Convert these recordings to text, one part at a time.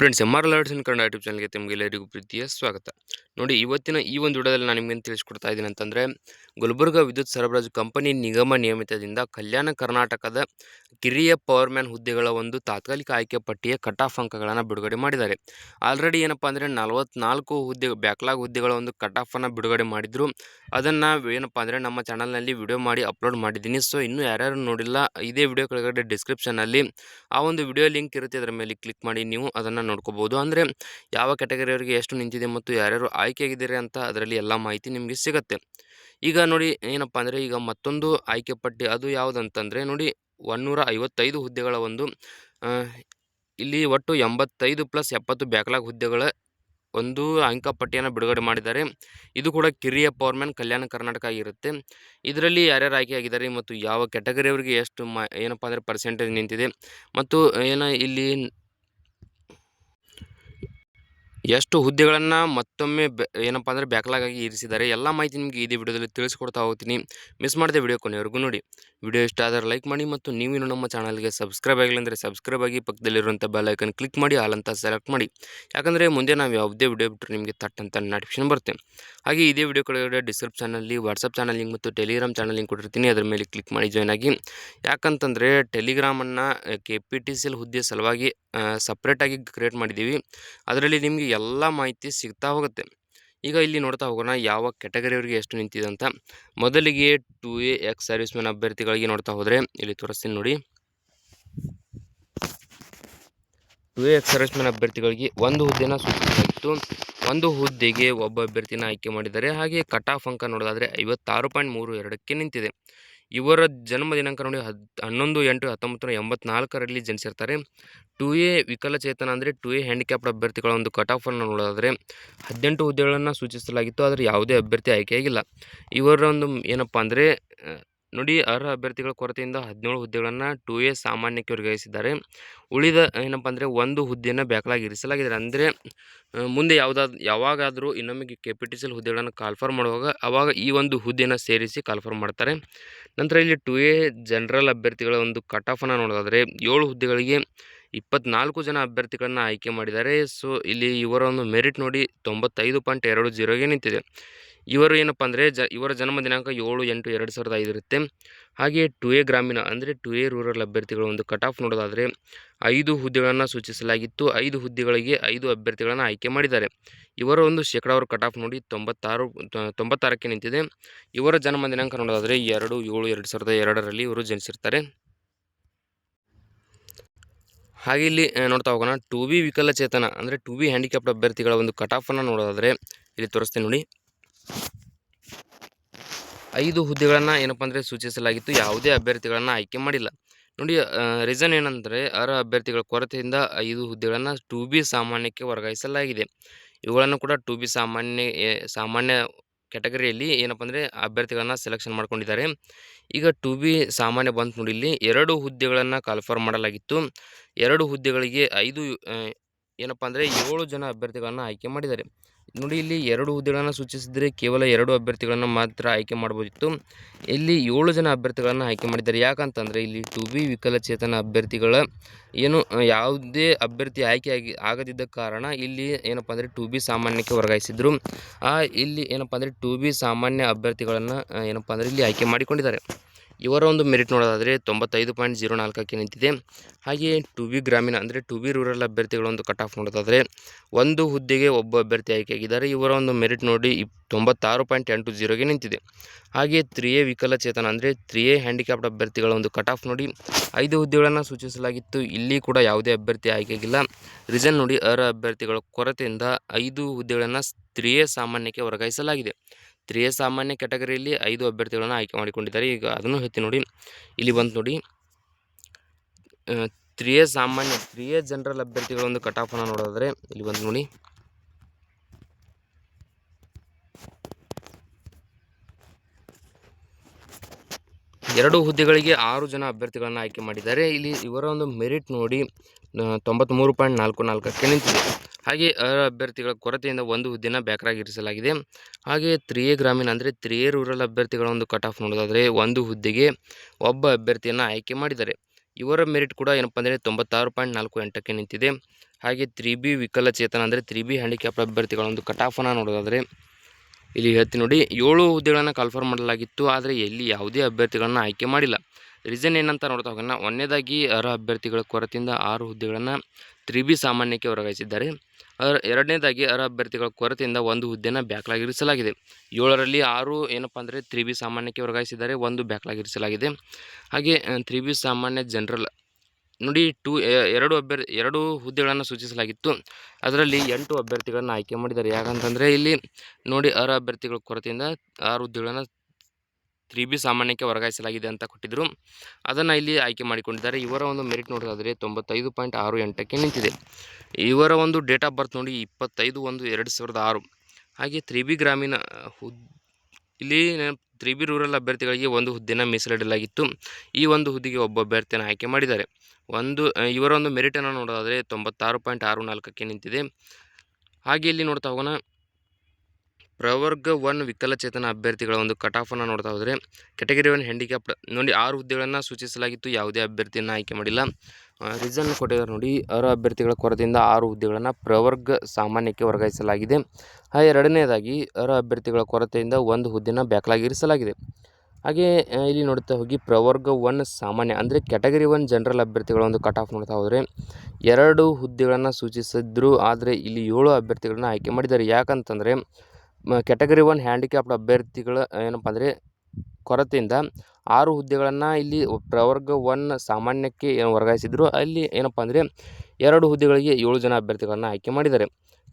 Friends M R in Kannada YouTube ಚಾನಲ್ಗೆ ತಮಗೆಲ್ಲರಿಗೂ ಪ್ರೀತಿಯ ಸ್ವಾಗತ. ನೋಡಿ, ಇವತ್ತಿನ ಈ ಒಂದು ವಿಡಿಯೋದಲ್ಲಿ ನಾನು ನಿಮಗೆ ತಿಳಿಸ್ಕೊಡ್ತಾ ಇದ್ದೀನಿ ಅಂತಂದರೆ, ಗುಲ್ಬರ್ಗ ವಿದ್ಯುತ್ ಸರಬರಾಜು ಕಂಪನಿ ನಿಗಮ ನಿಯಮಿತದಿಂದ ಕಲ್ಯಾಣ ಕರ್ನಾಟಕದ ಕಿರಿಯ ಪವರ್ಮ್ಯಾನ್ ಹುದ್ದೆಗಳ ಒಂದು ತಾತ್ಕಾಲಿಕ ಆಯ್ಕೆ ಪಟ್ಟಿಯ ಕಟ್ ಆಫ್ ಅಂಕಗಳನ್ನು ಬಿಡುಗಡೆ ಮಾಡಿದ್ದಾರೆ. ಆಲ್ರೆಡಿ ಏನಪ್ಪ ಅಂದರೆ ನಲವತ್ನಾಲ್ಕು ಹುದ್ದೆ, ಬ್ಯಾಕ್ಲಾಗ್ ಹುದ್ದೆಗಳ ಒಂದು ಕಟ್ ಆಫನ್ನು ಬಿಡುಗಡೆ ಮಾಡಿದ್ರು. ಅದನ್ನು ಏನಪ್ಪ ಅಂದರೆ ನಮ್ಮ ಚಾನಲ್ನಲ್ಲಿ ವಿಡಿಯೋ ಮಾಡಿ ಅಪ್ಲೋಡ್ ಮಾಡಿದ್ದೀನಿ. ಸೊ, ಇನ್ನೂ ಯಾರ್ಯಾರು ನೋಡಿಲ್ಲ, ಇದೇ ವಿಡಿಯೋ ಕೆಳಗಡೆ ಡಿಸ್ಕ್ರಿಪ್ಷನಲ್ಲಿ ಆ ಒಂದು ವಿಡಿಯೋ ಲಿಂಕ್ ಇರುತ್ತೆ, ಅದರ ಮೇಲೆ ಕ್ಲಿಕ್ ಮಾಡಿ ನೀವು ಅದನ್ನು ನೋಡ್ಕೋಬೋದು. ಅಂದರೆ ಯಾವ ಕ್ಯಾಟಗರಿಯವರಿಗೆ ಎಷ್ಟು ನಿಂತಿದೆ ಮತ್ತು ಯಾರ್ಯಾರು ಆಯ್ಕೆಯಾಗಿದ್ದಾರೆ ಅಂತ ಅದರಲ್ಲಿ ಎಲ್ಲ ಮಾಹಿತಿ ನಿಮಗೆ ಸಿಗುತ್ತೆ. ಈಗ ನೋಡಿ ಏನಪ್ಪ ಅಂದರೆ ಈಗ ಮತ್ತೊಂದು ಆಯ್ಕೆ ಪಟ್ಟಿ ಅದು ಯಾವುದಂತಂದರೆ ನೋಡಿ ಒನ್ನೂರ ಐವತ್ತೈದು ಹುದ್ದೆಗಳ ಒಂದು ಇಲ್ಲಿ ಒಟ್ಟು ಎಂಬತ್ತೈದು ಪ್ಲಸ್ ಎಪ್ಪತ್ತು ಬ್ಯಾಕ್ಲಾಗ್ ಹುದ್ದೆಗಳ ಒಂದು ಅಂಕಪಟ್ಟಿಯನ್ನು ಬಿಡುಗಡೆ ಮಾಡಿದ್ದಾರೆ. ಇದು ಕೂಡ ಕಿರಿಯ ಪವರ್ಮ್ಯಾನ್ ಕಲ್ಯಾಣ ಕರ್ನಾಟಕ ಆಗಿರುತ್ತೆ. ಇದರಲ್ಲಿ ಯಾರ್ಯಾರು ಆಯ್ಕೆ ಆಗಿದ್ದಾರೆ ಮತ್ತು ಯಾವ ಕ್ಯಾಟಗರಿಯವರಿಗೆ ಎಷ್ಟು ಮ, ಏನಪ್ಪ ಅಂದರೆ ಪರ್ಸೆಂಟೇಜ್ ನಿಂತಿದೆ. ಮತ್ತು ಏನು ಇಲ್ಲಿ ಎಷ್ಟು ಹುದ್ದೆಗಳನ್ನು ಮತ್ತೊಮ್ಮೆ ಏನಪ್ಪ ಅಂದರೆ ಬ್ಯಾಕ್ಲಾಗ್ ಆಗಿ ಇರಿಸಿದ್ದಾರೆ, ಎಲ್ಲ ಮಾಹಿತಿ ನಿಮಗೆ ಇದೇ ವಿಡಿಯೋದಲ್ಲಿ ತಿಳಿಸ್ಕೊಡ್ತಾ ಹೋಗ್ತೀನಿ. ಮಿಸ್ ಮಾಡಿದೆ ವಿಡಿಯೋ ಕೊನೆವರೆಗೂ ನೋಡಿ. ವಿಡಿಯೋ ಇಷ್ಟ ಆದರೆ ಲೈಕ್ ಮಾಡಿ ಮತ್ತು ನೀವಿನ್ನು ನಮ್ಮ ಚಾನಲ್ಗೆ ಸಬ್ಸ್ಕ್ರೈಬ್ ಆಗಿಲ್ಲ ಅಂದರೆ ಸಬ್ಸ್ಕ್ರೈಬ್ ಆಗಿ ಪಕ್ಕದಲ್ಲಿರುವಂಥ ಬೆಲ್ಲೈಕನ್ ಕ್ಲಿಕ್ ಮಾಡಿ, ಆಲ್ ಸೆಲೆಕ್ಟ್ ಮಾಡಿ. ಯಾಕಂದರೆ ಮುಂದೆ ನಾವು ಯಾವುದೇ ವಿಡಿಯೋ ಬಿಟ್ಟರೆ ನಿಮಗೆ ತಟ್ಟಂತ ನೋಟಿಫಿಕೇಶನ್ ಬರುತ್ತೆ. ಹಾಗೆ ಇದೇ ವಿಡಿಯೋ ಕೆಳಗಡೆ ಡಿಸ್ಕ್ರಿಪ್ಷನಲ್ಲಿ ವಾಟ್ಸಪ್ ಚಾನಲ್ ಲಿಂಕ್ ಮತ್ತು ಟೆಲಿಗ್ರಾಮ್ ಚಾನಲ್ ಲಿಂಕ್ ಕೊಟ್ಟಿರ್ತೀನಿ. ಅದರ ಮೇಲೆ ಕ್ಲಿಕ್ ಮಾಡಿ ಜಾಯ್ನ್ ಆಗಿ. ಯಾಕಂತಂದರೆ ಟೆಲಿಗ್ರಾಮನ್ನು K P T C L ಹುದ್ದೆ ಸಲುವಾಗಿ ಸಪ್ರೇಟಾಗಿ ಕ್ರಿಯೇಟ್ ಮಾಡಿದ್ದೀವಿ. ಅದರಲ್ಲಿ ನಿಮಗೆ ಎಲ್ಲ ಮಾಹಿತಿ ಸಿಗ್ತಾ ಹೋಗುತ್ತೆ. ಈಗ ಇಲ್ಲಿ ನೋಡ್ತಾ ಹೋಗೋಣ, ಯಾವ ಕ್ಯಾಟಗರಿಯವರಿಗೆ ಎಷ್ಟು ನಿಂತಿದೆ ಅಂತ. ಮೊದಲಿಗೆ two A ex service man ಅಭ್ಯರ್ಥಿಗಳಿಗೆ ನೋಡ್ತಾ ಹೋದರೆ, ಇಲ್ಲಿ ತೋರಿಸ್ತೀನಿ ನೋಡಿ. Two A ex service man ಅಭ್ಯರ್ಥಿಗಳಿಗೆ ಒಂದು ಹುದ್ದೆನ ಸೂಚಿಸಲಾಗಿತ್ತು ಒಂದು ಹುದ್ದೆಗೆ ಒಬ್ಬ ಅಭ್ಯರ್ಥಿನ ಆಯ್ಕೆ ಮಾಡಿದ್ದಾರೆ. ಹಾಗೆ ಕಟ್ ಆಫ್ ಅಂಕ ನೋಡೋದಾದರೆ ಐವತ್ತಾರು ಪಾಯಿಂಟ್ ಮೂರು ಎರಡಕ್ಕೆ ನಿಂತಿದೆ. ಇವರ ಜನ್ಮ ದಿನಾಂಕ ನೋಡಿ ಹದ್, ಹನ್ನೊಂದು ಎಂಟು ಹತ್ತೊಂಬತ್ತು ನೂರ ಎಂಬತ್ನಾಲ್ಕರಲ್ಲಿ ಜನಿಸಿರ್ತಾರೆ. ಟು ಎ ವಿಕಲಚೇತನ ಅಂದರೆ ಟು ಎ ಹ್ಯಾಂಡಿಕ್ಯಾಪ್ಡ್ ಅಭ್ಯರ್ಥಿಗಳ ಒಂದು ಕಟ್ ಆಫನ್ನು ನೋಡೋದಾದರೆ ಹದಿನೆಂಟು ಹುದ್ದೆಗಳನ್ನು ಸೂಚಿಸಲಾಗಿತ್ತು. ಆದರೆ ಯಾವುದೇ ಅಭ್ಯರ್ಥಿ ಆಯ್ಕೆಯಾಗಿಲ್ಲ. ಇವರ ಒಂದು ಏನಪ್ಪ ಅಂದರೆ ನೋಡಿ ಅರ್ಹ ಅಭ್ಯರ್ಥಿಗಳ ಕೊರತೆಯಿಂದ ಹದಿನೇಳು ಹುದ್ದೆಗಳನ್ನು ಟು ಎ ಸಾಮಾನ್ಯಕ್ಕೆ ವರ್ಗಾಯಿಸಿದ್ದಾರೆ. ಉಳಿದ ಏನಪ್ಪ ಅಂದರೆ ಒಂದು ಹುದ್ದೆಯನ್ನು ಬ್ಯಾಕ್ಲಾಗ್ ಇರಿಸಲಾಗಿದೆ. ಅಂದರೆ ಮುಂದೆ ಯಾವುದಾದ್ರು ಯಾವಾಗಾದರೂ ಇನ್ನೊಮ್ಮೆ K P T C L ಹುದ್ದೆಗಳನ್ನು ಕಾಲ್ಫರ್ ಮಾಡುವಾಗ ಆವಾಗ ಈ ಒಂದು ಹುದ್ದೆಯನ್ನು ಸೇರಿಸಿ ಕಾಲ್ಫರ್ ಮಾಡ್ತಾರೆ. ನಂತರ ಇಲ್ಲಿ ಟು ಎ ಜನರಲ್ ಅಭ್ಯರ್ಥಿಗಳ ಒಂದು ಕಟ್ ಆಫನ್ನು ನೋಡೋದಾದರೆ ಏಳು ಹುದ್ದೆಗಳಿಗೆ ಇಪ್ಪತ್ನಾಲ್ಕು ಜನ ಅಭ್ಯರ್ಥಿಗಳನ್ನು ಆಯ್ಕೆ ಮಾಡಿದ್ದಾರೆ. ಸೊ ಇಲ್ಲಿ ಇವರ ಒಂದು ಮೆರಿಟ್ ನೋಡಿ ತೊಂಬತ್ತೈದು ಪಾಯಿಂಟ್ ಎರಡು ಜೀರೋಗೆ ನಿಂತಿದೆ. ಇವರು ಏನಪ್ಪ ಅಂದರೆ ಜ, ಇವರ ಜನ್ಮ ದಿನಾಂಕ ಏಳು ಎಂಟು ಎರಡು ಸಾವಿರದ ಐದು ಇರುತ್ತೆ. ಹಾಗೆಯೇ ಟು ಎ ಗ್ರಾಮೀಣ ಅಂದರೆ ಟು ಎ ರೂರಲ್ ಅಭ್ಯರ್ಥಿಗಳ ಒಂದು ಕಟ್ ಆಫ್ ನೋಡೋದಾದರೆ ಐದು ಹುದ್ದೆಗಳನ್ನು ಸೂಚಿಸಲಾಗಿತ್ತು. ಐದು ಹುದ್ದೆಗಳಿಗೆ ಐದು ಅಭ್ಯರ್ಥಿಗಳನ್ನು ಆಯ್ಕೆ ಮಾಡಿದ್ದಾರೆ. ಇವರ ಒಂದು ಶೇಕಡಾವಾರು ಕಟ್ ಆಫ್ ನೋಡಿ ತೊಂಬತ್ತಾರು ತೊಂಬತ್ತಾರಕ್ಕೆ ನಿಂತಿದೆ. ಇವರ ಜನ್ಮ ದಿನಾಂಕ ನೋಡೋದಾದರೆ ಎರಡು ಏಳು ಎರಡು ಸಾವಿರದ ಎರಡರಲ್ಲಿ ಇವರು ಜನಿಸಿರ್ತಾರೆ. ಹಾಗೆ ಇಲ್ಲಿ ನೋಡ್ತಾ ಹೋಗೋಣ. ಟು ಬಿ ವಿಕಲಚೇತನ ಅಂದರೆ ಟು ಬಿ ಹ್ಯಾಂಡಿಕ್ಯಾಪ್ಡ್ ಅಭ್ಯರ್ಥಿಗಳ ಒಂದು ಕಟ್ ಆಫನ್ನು ನೋಡೋದಾದರೆ ಇಲ್ಲಿ ತೋರಿಸ್ತೀನಿ ನೋಡಿ. ಐದು ಹುದ್ದೆಗಳನ್ನು ಏನಪ್ಪ ಅಂದರೆ ಸೂಚಿಸಲಾಗಿತ್ತು. ಯಾವುದೇ ಅಭ್ಯರ್ಥಿಗಳನ್ನು ಆಯ್ಕೆ ಮಾಡಿಲ್ಲ. ನೋಡಿ ರೀಸನ್ ಏನಂದರೆ ಅರ್ಹ ಅಭ್ಯರ್ಥಿಗಳ ಕೊರತೆಯಿಂದ ಐದು ಹುದ್ದೆಗಳನ್ನು ಟು ಬಿ ಸಾಮಾನ್ಯಕ್ಕೆ ವರ್ಗಾಯಿಸಲಾಗಿದೆ. ಇವುಗಳನ್ನು ಕೂಡ ಟು ಬಿ ಸಾಮಾನ್ಯ ಸಾಮಾನ್ಯ ಕ್ಯಾಟಗರಿಯಲ್ಲಿ ಏನಪ್ಪ ಅಂದರೆ ಅಭ್ಯರ್ಥಿಗಳನ್ನು ಸೆಲೆಕ್ಷನ್ ಮಾಡ್ಕೊಂಡಿದ್ದಾರೆ. ಈಗ ಟು ಬಿ ಸಾಮಾನ್ಯ ಬಂತು ನೋಡಿ, ಇಲ್ಲಿ ಎರಡು ಹುದ್ದೆಗಳನ್ನು ಕಾಲ್ಫರ್ ಮಾಡಲಾಗಿತ್ತು. ಎರಡು ಹುದ್ದೆಗಳಿಗೆ ಐದು ಏನಪ್ಪ ಅಂದರೆ ಏಳು ಜನ ಅಭ್ಯರ್ಥಿಗಳನ್ನು ಆಯ್ಕೆ ಮಾಡಿದ್ದಾರೆ. ನೋಡಿ, ಇಲ್ಲಿ ಎರಡು ಹುದ್ದೆಗಳನ್ನು ಸೂಚಿಸಿದರೆ ಕೇವಲ ಎರಡು ಅಭ್ಯರ್ಥಿಗಳನ್ನು ಮಾತ್ರ ಆಯ್ಕೆ ಮಾಡಬಹುದಿತ್ತು. ಇಲ್ಲಿ ಏಳು ಜನ ಅಭ್ಯರ್ಥಿಗಳನ್ನು ಆಯ್ಕೆ ಮಾಡಿದ್ದಾರೆ. ಯಾಕಂತಂದರೆ, ಇಲ್ಲಿ ಟು ಬಿ ವಿಕಲಚೇತನ ಅಭ್ಯರ್ಥಿಗಳ ಏನು, ಯಾವುದೇ ಅಭ್ಯರ್ಥಿ ಆಯ್ಕೆ ಆಗಿ, ಆಗದಿದ್ದ ಕಾರಣ ಇಲ್ಲಿ ಏನಪ್ಪ ಅಂದರೆ ಟು ಬಿ ಸಾಮಾನ್ಯಕ್ಕೆ ವರ್ಗಾಯಿಸಿದ್ರು. ಆ, ಇಲ್ಲಿ ಏನಪ್ಪ ಅಂದರೆ ಟು ಬಿ ಸಾಮಾನ್ಯ ಅಭ್ಯರ್ಥಿಗಳನ್ನು, ಏನಪ್ಪ ಅಂದರೆ ಇಲ್ಲಿ ಆಯ್ಕೆ ಮಾಡಿಕೊಂಡಿದ್ದಾರೆ. ಇವರ ಒಂದು ಮೆರಿಟ್ ನೋಡೋದಾದರೆ ತೊಂಬತ್ತೈದು ಪಾಯಿಂಟ್ ಜೀರೋ ನಾಲ್ಕಕ್ಕೆ ನಿಂತಿದೆ. ಹಾಗೆಯೇ ಟು ಬಿ ಗ್ರಾಮೀಣ ಅಂದರೆ ಟು ಬಿ ರೂರಲ್ ಅಭ್ಯರ್ಥಿಗಳ ಒಂದು ಕಟ್ ಆಫ್ ನೋಡೋದಾದರೆ ಒಂದು ಹುದ್ದೆಗೆ ಒಬ್ಬ ಅಭ್ಯರ್ಥಿ ಆಯ್ಕೆಯಾಗಿದ್ದಾರೆ. ಇವರ ಒಂದು ಮೆರಿಟ್ ನೋಡಿ ತೊಂಬತ್ತಾರು ಪಾಯಿಂಟ್ ಎಂಟು ಜೀರೋಗೆ ನಿಂತಿದೆ. ಹಾಗೆ ತ್ರೀ ವಿಕಲಚೇತನ ಅಂದರೆ ತ್ರೀ ಎ ಹ್ಯಾಂಡಿಕ್ಯಾಪ್ಡ್ ಅಭ್ಯರ್ಥಿಗಳ ಒಂದು ಕಟ್ ಆಫ್ ನೋಡಿ ಐದು ಹುದ್ದೆಗಳನ್ನು ಸೂಚಿಸಲಾಗಿತ್ತು. ಇಲ್ಲಿ ಕೂಡ ಯಾವುದೇ ಅಭ್ಯರ್ಥಿ ಆಯ್ಕೆಯಾಗಿಲ್ಲ. ರೀಸನ್ ನೋಡಿ ಅರ್ಹ ಅಭ್ಯರ್ಥಿಗಳ ಕೊರತೆಯಿಂದ ಐದು ಹುದ್ದೆಗಳನ್ನು ತ್ರೀ ಎ ಸಾಮಾನ್ಯಕ್ಕೆ ವರ್ಗಾಯಿಸಲಾಗಿದೆ. ತ್ರೀ ಎ ಸಾಮಾನ್ಯ ಕ್ಯಾಟಗರಿಯಲ್ಲಿ ಐದು ಅಭ್ಯರ್ಥಿಗಳನ್ನು ಆಯ್ಕೆ ಮಾಡಿಕೊಂಡಿದ್ದಾರೆ. ಈಗ ಅದನ್ನು ಹೇಳ್ತೀನಿ ನೋಡಿ, ಇಲ್ಲಿ ಬಂತು ನೋಡಿ. ತ್ರೀ ಎ ಸಾಮಾನ್ಯ ತ್ರೀ ಎ ಜನರಲ್ ಅಭ್ಯರ್ಥಿಗಳ ಒಂದು ಕಟ್ ಆಫನ್ನು ನೋಡೋದಾದರೆ, ಇಲ್ಲಿ ಬಂದು ನೋಡಿ. ಎರಡು ಹುದ್ದೆಗಳಿಗೆ ಆರು ಜನ ಅಭ್ಯರ್ಥಿಗಳನ್ನು ಆಯ್ಕೆ ಮಾಡಿದ್ದಾರೆ. ಇಲ್ಲಿ ಇವರ ಒಂದು ಮೆರಿಟ್ ನೋಡಿ ತೊಂಬತ್ತ್ಮೂರು ಪಾಯಿಂಟ್ ನಾಲ್ಕು ನಾಲ್ಕಕ್ಕೆ ನಿಂತಿದೆ. ಹಾಗೆ ಅರ್ಹ ಅಭ್ಯರ್ಥಿಗಳ ಕೊರತೆಯಿಂದ ಒಂದು ಹುದ್ದೆನ ಬ್ಯಾಕ್ರಾಗಿ ಇರಿಸಲಾಗಿದೆ ಹಾಗೆ ತ್ರೀ ಎ ಗ್ರಾಮೀಣ ಅಂದರೆ ತ್ರೀ ಎ ರೂರಲ್ ಅಭ್ಯರ್ಥಿಗಳ ಒಂದು ಕಟ್ ಆಫ್ ನೋಡೋದಾದರೆ ಒಂದು ಹುದ್ದೆಗೆ ಒಬ್ಬ ಅಭ್ಯರ್ಥಿಯನ್ನು ಆಯ್ಕೆ ಮಾಡಿದ್ದಾರೆ. ಇವರ ಮೆರಿಟ್ ಕೂಡ ಏನಪ್ಪ ಅಂದರೆ ತೊಂಬತ್ತಾರು ಪಾಯಿಂಟ್ ನಾಲ್ಕು ಎಂಟಕ್ಕೆ ನಿಂತಿದೆ. ಹಾಗೆ ತ್ರೀ ಬಿ ವಿಕಲಚೇತನ ಅಂದರೆ ತ್ರೀ ಬಿ ಹ್ಯಾಂಡಿಕ್ಯಾಪ್ ಅಭ್ಯರ್ಥಿಗಳ ಒಂದು ಕಟಾಫನ್ನು ನೋಡೋದಾದರೆ ಇಲ್ಲಿ ಹೇಳ್ತೀನಿ ನೋಡಿ, ಏಳು ಹುದ್ದೆಗಳನ್ನು ಕನ್ಫರ್ಮ್ ಮಾಡಲಾಗಿತ್ತು, ಆದರೆ ಎಲ್ಲಿ ಯಾವುದೇ ಅಭ್ಯರ್ಥಿಗಳನ್ನು ಆಯ್ಕೆ ಮಾಡಿಲ್ಲ. ರೀಸನ್ ಏನಂತ ನೋಡ್ತಾ ಹೋಗೋಣ. ಒಂದನೇದಾಗಿ, ಅರ್ಹ ಅಭ್ಯರ್ಥಿಗಳ ಕೊರತೆಯಿಂದ ಆರು ಹುದ್ದೆಗಳನ್ನು ತ್ರಿ ಬಿ ಸಾಮಾನ್ಯಕ್ಕೆ ವರ್ಗಾಯಿಸಿದ್ದಾರೆ. ಅದರ ಎರಡನೇದಾಗಿ, ಅರ್ಹ ಅಭ್ಯರ್ಥಿಗಳ ಕೊರತೆಯಿಂದ ಒಂದು ಹುದ್ದೆನ ಬ್ಯಾಕ್ಲಾಗಿರಿಸಲಾಗಿದೆ. ಏಳರಲ್ಲಿ ಆರು ಏನಪ್ಪ ಅಂದರೆ ತ್ರಿ ಬಿ ಸಾಮಾನ್ಯಕ್ಕೆ ವರ್ಗಾಯಿಸಿದ್ದಾರೆ, ಒಂದು ಬ್ಯಾಕ್ಲಾಗಿರಿಸಲಾಗಿದೆ. ಹಾಗೆ ತ್ರಿ ಬಿ ಸಾಮಾನ್ಯ ಜನರಲ್ ನೋಡಿ ಟು ಎರಡು ಅಭ್ಯರ್ಥಿ ಎರಡು ಹುದ್ದೆಗಳನ್ನು ಸೂಚಿಸಲಾಗಿತ್ತು. ಅದರಲ್ಲಿ ಎಂಟು ಅಭ್ಯರ್ಥಿಗಳನ್ನು ಆಯ್ಕೆ ಮಾಡಿದ್ದಾರೆ. ಯಾಕಂತಂದರೆ ಇಲ್ಲಿ ನೋಡಿ ಆರು ಅಭ್ಯರ್ಥಿಗಳ ಕೊರತೆಯಿಂದ ಆರು ಹುದ್ದೆಗಳನ್ನು ತ್ರೀ ಬಿ ಸಾಮಾನ್ಯಕ್ಕೆ ವರ್ಗಾಯಿಸಲಾಗಿದೆ ಅಂತ ಕೊಟ್ಟಿದ್ದರು ಅದನ್ನು ಇಲ್ಲಿ ಆಯ್ಕೆ ಮಾಡಿಕೊಂಡಿದ್ದಾರೆ. ಇವರ ಒಂದು ಮೆರಿಟ್ ನೋಡೋದಾದರೆ ತೊಂಬತ್ತೈದು ಪಾಯಿಂಟ್ ಆರು ಎಂಟಕ್ಕೆ ನಿಂತಿದೆ. ಇವರ ಒಂದು ಡೇಟ್ ಆಫ್ ಬರ್ತ್ ನೋಡಿ ಇಪ್ಪತ್ತೈದು ಒಂದು ಎರಡು ಸಾವಿರದ ಆರು. ಹಾಗೆ ತ್ರೀ ಬಿ ಗ್ರಾಮೀಣ ಹುದ್, ಇಲ್ಲಿ ತ್ರೀ ಬಿ ರೂರಲ್ ಅಭ್ಯರ್ಥಿಗಳಿಗೆ ಒಂದು ಹುದ್ದೆನ ಮೀಸಲಿಡಲಾಗಿತ್ತು. ಈ ಒಂದು ಹುದ್ದೆಗೆ ಒಬ್ಬ ಅಭ್ಯರ್ಥಿಯನ್ನು ಆಯ್ಕೆ ಮಾಡಿದ್ದಾರೆ. ಒಂದು ಇವರ ಒಂದು ಮೆರಿಟನ್ನು ನೋಡೋದಾದರೆ ತೊಂಬತ್ತಾರು ಪಾಯಿಂಟ್ ಆರು ನಾಲ್ಕಕ್ಕೆ ನಿಂತಿದೆ. ಹಾಗೆ ಇಲ್ಲಿ ನೋಡ್ತಾ ಹೋಗೋಣ. ಪ್ರವರ್ಗ ಒನ್ ವಿಕಲಚೇತನ ಅಭ್ಯರ್ಥಿಗಳ ಒಂದು ಕಟಾಫನ್ನು ನೋಡ್ತಾ ಹೋದರೆ ಕೆಟಗರಿ ಒನ್ ಹ್ಯಾಂಡಿಕ್ಯಾಪ್ ನೋಡಿ ಆರು ಹುದ್ದೆಗಳನ್ನು ಸೂಚಿಸಲಾಗಿತ್ತು, ಯಾವುದೇ ಅಭ್ಯರ್ಥಿಯನ್ನು ಆಯ್ಕೆ ಮಾಡಿಲ್ಲ. ರೀಸನ್ ಕೊಟ್ಟಿದ್ದಾರೆ ನೋಡಿ ಅರ್ಹ ಅಭ್ಯರ್ಥಿಗಳ ಕೊರತೆಯಿಂದ ಆರು ಹುದ್ದೆಗಳನ್ನು ಪ್ರವರ್ಗ ಸಾಮಾನ್ಯಕ್ಕೆ ವರ್ಗಾಯಿಸಲಾಗಿದೆ. ಹಾಗೆ ಎರಡನೇದಾಗಿ ಅರ್ಹ ಅಭ್ಯರ್ಥಿಗಳ ಕೊರತೆಯಿಂದ ಒಂದು ಹುದ್ದೆನ ಬ್ಯಾಕ್ಲಾಗಿರಿಸಲಾಗಿದೆ. ಹಾಗೆ ಇಲ್ಲಿ ನೋಡ್ತಾ ಹೋಗಿ, ಪ್ರವರ್ಗ ಒನ್ ಸಾಮಾನ್ಯ, ಅಂದರೆ ಕ್ಯಾಟಗರಿ ಒನ್ ಜನರಲ್ ಅಭ್ಯರ್ಥಿಗಳ ಒಂದು ಕಟ್ ಆಫ್ ನೋಡ್ತಾ ಹೋದರೆ, ಎರಡು ಹುದ್ದೆಗಳನ್ನು ಸೂಚಿಸಿದ್ರು, ಆದರೆ ಇಲ್ಲಿ ಏಳು ಅಭ್ಯರ್ಥಿಗಳನ್ನ ಆಯ್ಕೆ ಮಾಡಿದ್ದಾರೆ. ಯಾಕಂತಂದರೆ ಕ್ಯಾಟಗರಿ ಒನ್ ಹ್ಯಾಂಡಿಕ್ಯಾಪ್ಡ್ ಅಭ್ಯರ್ಥಿಗಳ, ಏನಪ್ಪ ಅಂದರೆ, ಕೊರತೆಯಿಂದ ಆರು ಹುದ್ದೆಗಳನ್ನು ಇಲ್ಲಿ ಪ್ರವರ್ಗ ಒನ್ ಸಾಮಾನ್ಯಕ್ಕೆ ವರ್ಗಾಯಿಸಿದ್ರು. ಅಲ್ಲಿ ಏನಪ್ಪ ಅಂದರೆ, ಎರಡು ಹುದ್ದೆಗಳಿಗೆ ಏಳು ಜನ ಅಭ್ಯರ್ಥಿಗಳನ್ನು ಆಯ್ಕೆ ಮಾಡಿದ್ದಾರೆ.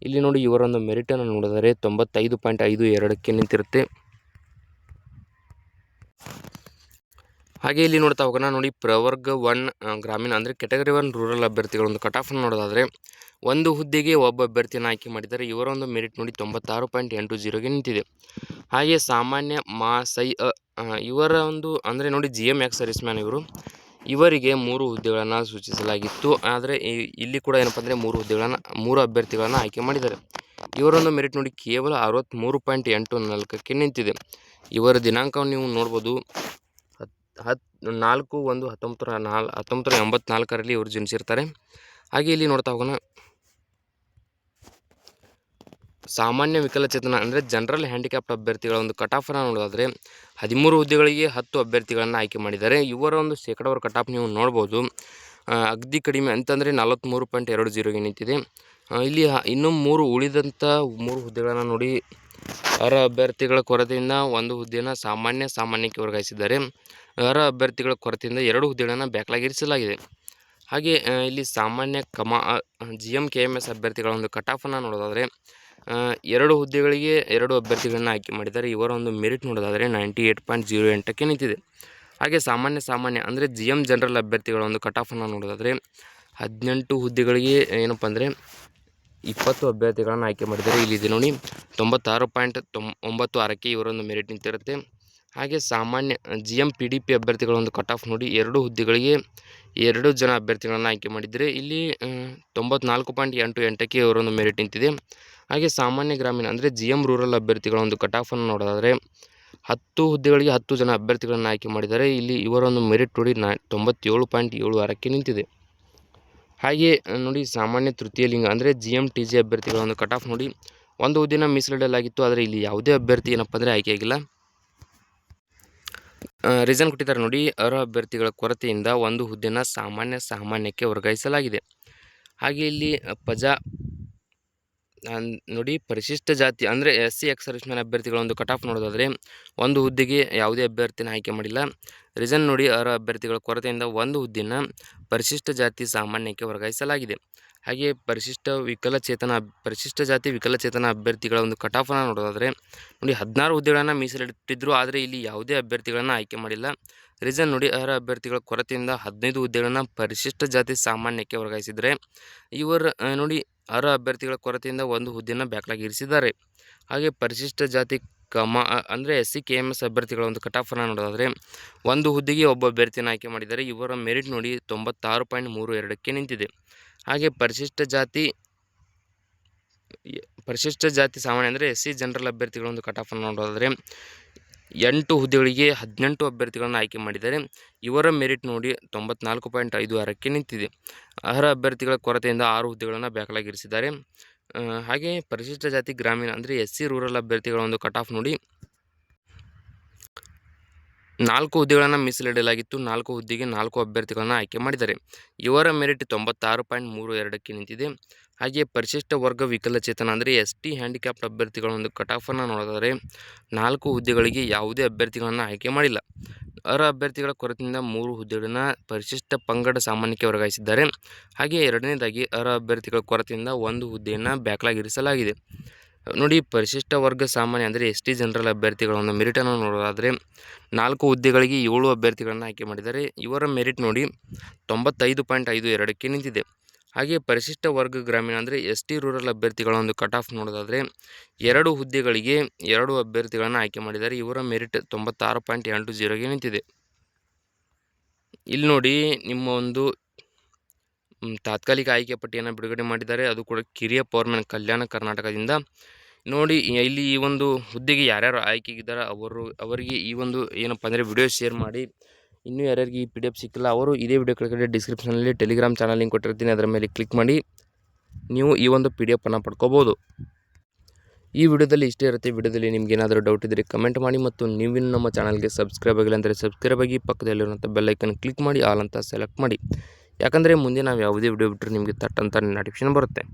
ಇಲ್ಲಿ ನೋಡಿ ಇವರೊಂದು ಮೆರಿಟನ್ನು ನೋಡಿದರೆ, ತೊಂಬತ್ತೈದು ಪಾಯಿಂಟ್ ಐದು ಎರಡಕ್ಕೆ ನಿಂತಿರುತ್ತೆ. ಹಾಗೆ ಇಲ್ಲಿ ನೋಡ್ತಾ ಹೋಗೋಣ. ನೋಡಿ, ಪ್ರವರ್ಗ ಒನ್ ಗ್ರಾಮೀಣ ಅಂದರೆ ಕೆಟಗರಿ ಒನ್ ರೂರಲ್ ಅಭ್ಯರ್ಥಿಗಳ ಒಂದು ಕಟಾಫ್ ನೋಡೋದಾದರೆ, ಒಂದು ಹುದ್ದೆಗೆ ಒಬ್ಬ ಅಭ್ಯರ್ಥಿಯನ್ನು ಆಯ್ಕೆ ಮಾಡಿದ್ದಾರೆ. ಇವರ ಒಂದು ಮೆರಿಟ್ ನೋಡಿ ತೊಂಬತ್ತಾರು ಪಾಯಿಂಟ್ ಎಂಟು ಜೀರೋಗೆ ನಿಂತಿದೆ. ಹಾಗೆ ಸಾಮಾನ್ಯ ಮಾ, ಸೈ ಇವರ ಒಂದು ಅಂದರೆ ನೋಡಿ G M ex service man ಇವರು. ಇವರಿಗೆ ಮೂರು ಹುದ್ದೆಗಳನ್ನು ಸೂಚಿಸಲಾಗಿತ್ತು. ಆದರೆ ಇಲ್ಲಿ ಕೂಡ ಏನಪ್ಪ ಅಂದರೆ ಮೂರು ಹುದ್ದೆಗಳನ್ನು, ಮೂರು ಅಭ್ಯರ್ಥಿಗಳನ್ನು ಆಯ್ಕೆ ಮಾಡಿದ್ದಾರೆ. ಇವರೊಂದು ಮೆರಿಟ್ ನೋಡಿ ಕೇವಲ ಅರವತ್ತ್ಮೂರು ಪಾಯಿಂಟ್ ಎಂಟು ನಾಲ್ಕಕ್ಕೆ ನಿಂತಿದೆ. ಇವರ ದಿನಾಂಕವನ್ನು ನೀವು ನೋಡ್ಬೋದು. ಹತ್ತು ನಾಲ್ಕು, ಒಂದು, ಹತ್ತೊಂಬತ್ತರ ನಾಲ್, ಹತ್ತೊಂಬತ್ತರ ಎಂಬತ್ನಾಲ್ಕರಲ್ಲಿ ಇವರು ಜನಿಸಿರ್ತಾರೆ. ಹಾಗೆ ಇಲ್ಲಿ ನೋಡ್ತಾ ಹೋಗೋಣ. ಸಾಮಾನ್ಯ ವಿಕಲಚೇತನ ಅಂದರೆ ಜನರಲ್ ಹ್ಯಾಂಡಿಕ್ಯಾಪ್ಟ್ ಅಭ್ಯರ್ಥಿಗಳ ಒಂದು ಕಟಾಫನ ನೋಡೋದಾದರೆ ಹದಿಮೂರು ಹುದ್ದೆಗಳಿಗೆ ಹತ್ತು ಅಭ್ಯರ್ಥಿಗಳನ್ನು ಆಯ್ಕೆ ಮಾಡಿದ್ದಾರೆ. ಇವರ ಒಂದು ಶೇಕಡಾವಾರು ಕಟಾಫ್ ನೀವು ನೋಡ್ಬೋದು. ಅಗದಿ ಕಡಿಮೆ ಅಂತಂದರೆ ನಲವತ್ತ್ಮೂರು ಪಾಯಿಂಟ್ ಎರಡು ಜೀರೋಗೆ ನಿಂತಿದೆ. ಇಲ್ಲಿ ಇನ್ನೂ ಮೂರು ಉಳಿದಂಥ ಮೂರು ಹುದ್ದೆಗಳನ್ನು ನೋಡಿ ಅವರ ಅಭ್ಯರ್ಥಿಗಳ ಕೊರತೆಯಿಂದ ಒಂದು ಹುದ್ದೆಯನ್ನು ಸಾಮಾನ್ಯ ಸಾಮಾನ್ಯಕ್ಕೆ ವರ್ಗಾಯಿಸಿದ್ದಾರೆ. ಅರ್ಹ ಅಭ್ಯರ್ಥಿಗಳ ಕೊರತೆಯಿಂದ ಎರಡು ಹುದ್ದೆಗಳನ್ನು ಬ್ಯಾಕ್ಲಾಗಿರಿಸಲಾಗಿದೆ. ಹಾಗೆ ಇಲ್ಲಿ ಸಾಮಾನ್ಯ comma G M K M S ಅಭ್ಯರ್ಥಿಗಳ ಒಂದು ಕಟ್ ಆಫನ್ನು ನೋಡೋದಾದರೆ ಎರಡು ಹುದ್ದೆಗಳಿಗೆ ಎರಡು ಅಭ್ಯರ್ಥಿಗಳನ್ನು ಆಯ್ಕೆ ಮಾಡಿದ್ದಾರೆ. ಇವರ ಒಂದು ಮೆರಿಟ್ ನೋಡೋದಾದರೆ ನೈಂಟಿ ಏಟ್ ಪಾಯಿಂಟ್ ಜೀರೋ ಎಂಟಕ್ಕೆ ನಿಂತಿದೆ. ಹಾಗೆ ಸಾಮಾನ್ಯ ಸಾಮಾನ್ಯ ಅಂದರೆ ಜಿ ಎಂ ಜನರಲ್ ಅಭ್ಯರ್ಥಿಗಳ ಒಂದು ಕಟ್ ಆಫನ್ನು ನೋಡೋದಾದರೆ ಹದಿನೆಂಟು ಹುದ್ದೆಗಳಿಗೆ ಏನಪ್ಪ ಅಂದರೆ ಇಪ್ಪತ್ತು ಅಭ್ಯರ್ಥಿಗಳನ್ನು ಆಯ್ಕೆ ಮಾಡಿದ್ದಾರೆ. ಇಲ್ಲಿದೆ ನೋಡಿ ತೊಂಬತ್ತಾರು ಪಾಯಿಂಟ್ ತೊಂಬ ಒಂಬತ್ತು ಆರಕ್ಕೆ ಇವರೊಂದು ಮೆರಿಟ್ ನಿಂತಿರುತ್ತೆ. ಹಾಗೆ ಸಾಮಾನ್ಯ G M P D P ಅಭ್ಯರ್ಥಿಗಳ ಒಂದು ಕಟ್ ಆಫ್ ನೋಡಿ ಎರಡು ಹುದ್ದೆಗಳಿಗೆ ಎರಡು ಜನ ಅಭ್ಯರ್ಥಿಗಳನ್ನು ಆಯ್ಕೆ ಮಾಡಿದರೆ ಇಲ್ಲಿ ತೊಂಬತ್ನಾಲ್ಕು ಪಾಯಿಂಟ್ ಎಂಟು ಎಂಟಕ್ಕೆ ಇವರೊಂದು ಮೆರಿಟ್ ನಿಂತಿದೆ. ಹಾಗೆ ಸಾಮಾನ್ಯ ಗ್ರಾಮೀಣ ಅಂದರೆ ಜಿ ಎಂ ರೂರಲ್ ಅಭ್ಯರ್ಥಿಗಳ ಒಂದು ಕಟ್ ಆಫನ್ನು ನೋಡೋದಾದರೆ ಹತ್ತು ಹುದ್ದೆಗಳಿಗೆ ಹತ್ತು ಜನ ಅಭ್ಯರ್ಥಿಗಳನ್ನು ಆಯ್ಕೆ ಮಾಡಿದ್ದಾರೆ ಇಲ್ಲಿ ಇವರೊಂದು ಮೆರಿಟ್ ನೋಡಿ ನಾ, ತೊಂಬತ್ತೇಳು ಪಾಯಿಂಟ್ ಏಳು ಆರಕ್ಕೆ ನಿಂತಿದೆ. ಹಾಗೆ ನೋಡಿ ಸಾಮಾನ್ಯ ತೃತೀಯ ಲಿಂಗ ಅಂದರೆ ಜಿ ಎಂ ಟಿ ಜಿ ಅಭ್ಯರ್ಥಿಗಳ ಒಂದು ಕಟ್ ಆಫ್ ನೋಡಿ ಒಂದು ಹುದ್ದೆನ ಮೀಸಲಿಡಲಾಗಿತ್ತು, ಆದರೆ ಇಲ್ಲಿ ಯಾವುದೇ ಅಭ್ಯರ್ಥಿ ಏನಪ್ಪ ಅಂದರೆ ಆಯ್ಕೆಯಾಗಿಲ್ಲ ರೀಸನ್ ಕೊಟ್ಟಿದ್ದಾರೆ ನೋಡಿ. ಅರ್ಹ ಅಭ್ಯರ್ಥಿಗಳ ಕೊರತೆಯಿಂದ ಒಂದು ಹುದ್ದೆನ ಸಾಮಾನ್ಯ ಸಾಮಾನ್ಯಕ್ಕೆ ವರ್ಗಾಯಿಸಲಾಗಿದೆ. ಹಾಗೆ ಇಲ್ಲಿ ಪಜಾ ನೋಡಿ, ಪರಿಶಿಷ್ಟ ಜಾತಿ, ಅಂದರೆ ಎಸ್ ಸಿ ಎಕ್ಸ್ ಸರ್ವಿಸ್ಮ್ಯಾನ್ ಅಭ್ಯರ್ಥಿಗಳ ಒಂದು ಕಟ್ ಆಫ್ ನೋಡೋದಾದರೆ, ಒಂದು ಹುದ್ದೆಗೆ ಯಾವುದೇ ಅಭ್ಯರ್ಥಿನ ಆಯ್ಕೆ ಮಾಡಿಲ್ಲ. ರೀಸನ್ ನೋಡಿ, ಅರ್ಹ ಅಭ್ಯರ್ಥಿಗಳ ಕೊರತೆಯಿಂದ ಒಂದು ಹುದ್ದೆನ ಪರಿಶಿಷ್ಟ ಜಾತಿ ಸಾಮಾನ್ಯಕ್ಕೆ ವರ್ಗಾಯಿಸಲಾಗಿದೆ. ಹಾಗೆ ಪರಿಶಿಷ್ಟ ವಿಕಲಚೇತನ ಪರಿಶಿಷ್ಟ ಜಾತಿ ವಿಕಲಚೇತನ ಅಭ್ಯರ್ಥಿಗಳ ಒಂದು ಕಟ್ ಆಫನ್ನು ನೋಡೋದಾದರೆ, ನೋಡಿ ಹದಿನಾರು ಹುದ್ದೆಗಳನ್ನು ಮೀಸಲಿಟ್ಟಿದ್ದರು ಆದರೆ ಇಲ್ಲಿ ಯಾವುದೇ ಅಭ್ಯರ್ಥಿಗಳನ್ನು ಆಯ್ಕೆ ಮಾಡಿಲ್ಲ. ರೀಸನ್ ನೋಡಿ ಅರ್ಹ ಅಭ್ಯರ್ಥಿಗಳ ಕೊರತೆಯಿಂದ ಹದಿನೈದು ಹುದ್ದೆಗಳನ್ನು ಪರಿಶಿಷ್ಟ ಜಾತಿ ಸಾಮಾನ್ಯಕ್ಕೆ ವರ್ಗಾಯಿಸಿದರೆ, ಇವರ ನೋಡಿ ಅರ್ಹ ಅಭ್ಯರ್ಥಿಗಳ ಕೊರತೆಯಿಂದ ಒಂದು ಹುದ್ದೆಯನ್ನು ಬ್ಯಾಕ್ಲಾಗಿರಿಸಿದ್ದಾರೆ ಹಾಗೆ ಪರಿಶಿಷ್ಟ ಜಾತಿ ಕಮ ಅಂದರೆ S C K M S ಅಭ್ಯರ್ಥಿಗಳ ಒಂದು ಕಟ್ ಆಫನ್ನು ನೋಡೋದಾದರೆ, ಒಂದು ಹುದ್ದೆಗೆ ಒಬ್ಬ ಅಭ್ಯರ್ಥಿಯನ್ನು ಆಯ್ಕೆ ಮಾಡಿದ್ದಾರೆ. ಇವರ ಮೆರಿಟ್ ನೋಡಿ ತೊಂಬತ್ತಾರು ಪಾಯಿಂಟ್ ಮೂರು ಎರಡಕ್ಕೆ ನಿಂತಿದೆ. ಹಾಗೆ ಪರಿಶಿಷ್ಟ ಜಾತಿ ಪರಿಶಿಷ್ಟ ಜಾತಿ ಸಾಮಾನ್ಯ ಅಂದರೆ ಎಸ್ ಸಿ ಜನರಲ್ ಅಭ್ಯರ್ಥಿಗಳ ಒಂದು ಕಟ್ ಆಫನ್ನು ನೋಡೋದಾದರೆ, ಎಂಟು ಹುದ್ದೆಗಳಿಗೆ ಹದಿನೆಂಟು ಅಭ್ಯರ್ಥಿಗಳನ್ನು ಆಯ್ಕೆ ಮಾಡಿದ್ದಾರೆ. ಇವರ ಮೆರಿಟ್ ನೋಡಿ ತೊಂಬತ್ನಾಲ್ಕು ಪಾಯಿಂಟ್ ಐದು ಆರಕ್ಕೆ ನಿಂತಿದೆ. ಅರ್ಹ ಅಭ್ಯರ್ಥಿಗಳ ಕೊರತೆಯಿಂದ ಆರು ಹುದ್ದೆಗಳನ್ನು ಬ್ಯಾಕ್ಲಾಗಿರಿಸಿದ್ದಾರೆ ಹಾಗೆ ಪರಿಶಿಷ್ಟ ಜಾತಿ ಗ್ರಾಮೀಣ ಅಂದರೆ ಎಸ್ ಸಿ ರೂರಲ್ ಅಭ್ಯರ್ಥಿಗಳ ಒಂದು ಕಟ್ ಆಫ್ ನೋಡಿ. ನಾಲ್ಕು ಹುದ್ದೆಗಳನ್ನು ಮೀಸಲಿಡಲಾಗಿತ್ತು. ನಾಲ್ಕು ಹುದ್ದೆಗೆ ನಾಲ್ಕು ಅಭ್ಯರ್ಥಿಗಳನ್ನು ಆಯ್ಕೆ ಮಾಡಿದ್ದಾರೆ. ಇವರ ಮೆರಿಟ್ ತೊಂಬತ್ತಾರು ಪಾಯಿಂಟ್ ಮೂರು ಎರಡಕ್ಕೆ ನಿಂತಿದೆ. ಹಾಗೆ ಪರಿಶಿಷ್ಟ ವರ್ಗ ವಿಕಲಚೇತನ ಅಂದರೆ ಎಸ್ ಟಿ ಹ್ಯಾಂಡಿಕ್ಯಾಪ್ಟ್ ಅಭ್ಯರ್ಥಿಗಳ ಒಂದು ಕಟ್ ಆಫನ್ನು ನೋಡಿದರೆ ನಾಲ್ಕು ಹುದ್ದೆಗಳಿಗೆ ಯಾವುದೇ ಅಭ್ಯರ್ಥಿಗಳನ್ನು ಆಯ್ಕೆ ಮಾಡಿಲ್ಲ. ಅರ್ಹ ಅಭ್ಯರ್ಥಿಗಳ ಕೊರತೆಯಿಂದ ಮೂರು ಹುದ್ದೆಗಳನ್ನು ಪರಿಶಿಷ್ಟ ಪಂಗಡ ಸಾಮಾನ್ಯಕ್ಕೆ ವರ್ಗಾಯಿಸಿದ್ದಾರೆ. ಹಾಗೆ ಎರಡನೇದಾಗಿ ಅರ್ಹ ಅಭ್ಯರ್ಥಿಗಳ ಕೊರತೆಯಿಂದ ಒಂದು ಹುದ್ದೆಯನ್ನು ಬ್ಯಾಕ್ಲಾಗ್ ಇರಿಸಲಾಗಿದೆ ನೋಡಿ, ಪರಿಶಿಷ್ಟ ವರ್ಗ ಸಾಮಾನ್ಯ ಅಂದರೆ ಎಸ್ ಟಿ ಜನರಲ್ ಅಭ್ಯರ್ಥಿಗಳ ಒಂದು ಮೆರಿಟನ್ನು ನೋಡೋದಾದರೆ ನಾಲ್ಕು ಹುದ್ದೆಗಳಿಗೆ ಏಳು ಅಭ್ಯರ್ಥಿಗಳನ್ನು ಆಯ್ಕೆ ಮಾಡಿದ್ದಾರೆ. ಇವರ ಮೆರಿಟ್ ನೋಡಿ ತೊಂಬತ್ತೈದು ಪಾಯಿಂಟ್ ಐದು ಎರಡಕ್ಕೆ ನಿಂತಿದೆ. ಹಾಗೆ ಪರಿಶಿಷ್ಟ ವರ್ಗ ಗ್ರಾಮೀಣ ಅಂದರೆ ಎಸ್ ಟಿ ರೂರಲ್ ಅಭ್ಯರ್ಥಿಗಳ ಒಂದು ಕಟ್ ಆಫ್ ನೋಡೋದಾದರೆ ಎರಡು ಹುದ್ದೆಗಳಿಗೆ ಎರಡು ಅಭ್ಯರ್ಥಿಗಳನ್ನು ಆಯ್ಕೆ ಮಾಡಿದ್ದಾರೆ. ಇವರ ಮೆರಿಟ್ ತೊಂಬತ್ತಾರು ಪಾಯಿಂಟ್ ಎಂಟು ಜೀರೋಗೆ ನಿಂತಿದೆ. ಇಲ್ಲಿ ನೋಡಿ ನಿಮ್ಮ ಒಂದು ತಾತ್ಕಾಲಿಕ ಆಯ್ಕೆ ಪಟ್ಟಿಯನ್ನು ಬಿಡುಗಡೆ ಮಾಡಿದ್ದಾರೆ. ಅದು ಕೂಡ ಕಿರಿಯ ಪೌರ್ಮೆನ್ ಕಲ್ಯಾಣ ಕರ್ನಾಟಕದಿಂದ. ನೋಡಿ, ಇಲ್ಲಿ ಈ ಒಂದು ಹುದ್ದೆಗೆ ಯಾರ್ಯಾರು ಆಯ್ಕೆಗಿದ್ದಾರೆ, ಅವರು, ಅವರಿಗೆ ಈ ಒಂದು ಏನಪ್ಪ ಅಂದರೆ ವಿಡಿಯೋ ಶೇರ್ ಮಾಡಿ ಇನ್ನೂ ಯಾರ್ಯಾರಿಗೆ ಈ ಪಿ ಡಿ ಎಫ್ ಸಿಕ್ಕಿಲ್ಲ, ಅವರು ಇದೇ ವಿಡಿಯೋ ಕೆಳಗಡೆ ಡಿಸ್ಕ್ರಿಪ್ಷನಲ್ಲಿ ಟೆಲಿಗ್ರಾಮ್ ಚಾನಲ್ ಲಿಂಕ್ ಕೊಟ್ಟಿರ್ತೀನಿ. ಅದರ ಮೇಲೆ ಕ್ಲಿಕ್ ಮಾಡಿ, ನೀವು ಈ ಒಂದು ಪಿ ಡಿ ಎಫನ್ನು ಪಡ್ಕೋಬೋದು. ಈ ವಿಡಿಯೋದಲ್ಲಿ ಇಷ್ಟೇ ಇರುತ್ತೆ, ವಿಡಿಯೋದಲ್ಲಿ ನಿಮ್ಗೆ ಏನಾದರೂ ಡೌಟ್ ಇದ್ದರೆ ಕಮೆಂಟ್ ಮಾಡಿ ಮತ್ತು ನೀವಿನ್ನು ನಮ್ಮ ಚಾನಲ್ಗೆ ಸಬ್ಸ್ಕ್ರೈಬ್ ಆಗಿಲ್ಲ ಅಂದರೆ ಸಬ್ಸ್ಕ್ರೈಬ್ ಆಗಿ ಪಕ್ಕದಲ್ಲಿರುವಂಥ ಬೆಲ್ಲೈಕನ್ ಕ್ಲಿಕ್ ಮಾಡಿ ಆಲ್ ಅಂತ ಸೆಲೆಕ್ಟ್ ಮಾಡಿ. ಯಾಕಂದರೆ ಮುಂದೆ ನಾವು ಯಾವುದೇ ವಿಡಿಯೋ ಬಿಟ್ಟರೆ ನಿಮಗೆ ತಟ್ಟಂತ ನೋಟಿಫಿಕೇಶನ್ ಬರುತ್ತೆ.